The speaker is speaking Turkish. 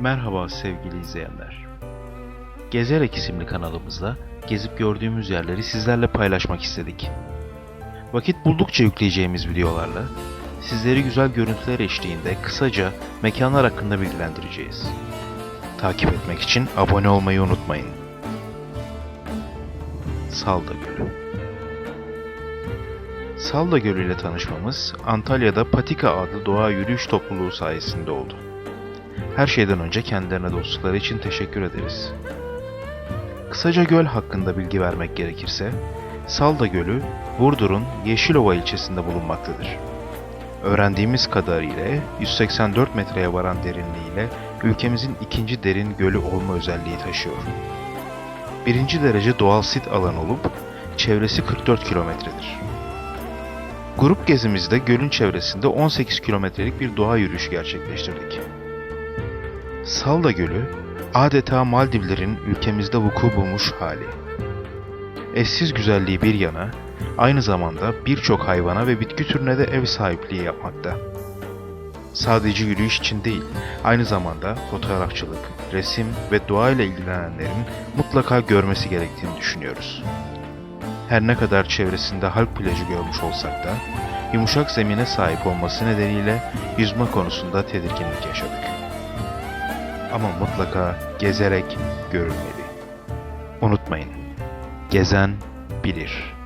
Merhaba sevgili izleyenler. Gezerek isimli kanalımızda gezip gördüğümüz yerleri sizlerle paylaşmak istedik. Vakit buldukça yükleyeceğimiz videolarla sizleri güzel görüntüler eşliğinde kısaca mekanlar hakkında bilgilendireceğiz. Takip etmek için abone olmayı unutmayın. Salda Gölü Salda Gölü ile tanışmamız Antalya'da Patika adlı doğa yürüyüş topluluğu sayesinde oldu. Her şeyden önce kendilerine dostlukları için teşekkür ederiz. Kısaca göl hakkında bilgi vermek gerekirse, Salda Gölü, Burdur'un Yeşilova ilçesinde bulunmaktadır. Öğrendiğimiz kadarıyla 184 metreye varan derinliğiyle ülkemizin ikinci derin gölü olma özelliği taşıyor. Birinci derece doğal sit alan olup, çevresi 44 kilometredir. Grup gezimizde gölün çevresinde 18 kilometrelik bir doğa yürüyüşü gerçekleştirdik. Salda Gölü, adeta Maldivlerin ülkemizde vuku bulmuş hali. Eşsiz güzelliği bir yana, aynı zamanda birçok hayvana ve bitki türüne de ev sahipliği yapmakta. Sadece yürüyüş için değil, aynı zamanda fotoğrafçılık, resim ve doğayla ilgilenenlerin mutlaka görmesi gerektiğini düşünüyoruz. Her ne kadar çevresinde halk plajı görmüş olsak da, yumuşak zemine sahip olması nedeniyle yüzme konusunda tedirginlik yaşadık ama mutlaka gezerek görülmeli. Unutmayın, gezen bilir.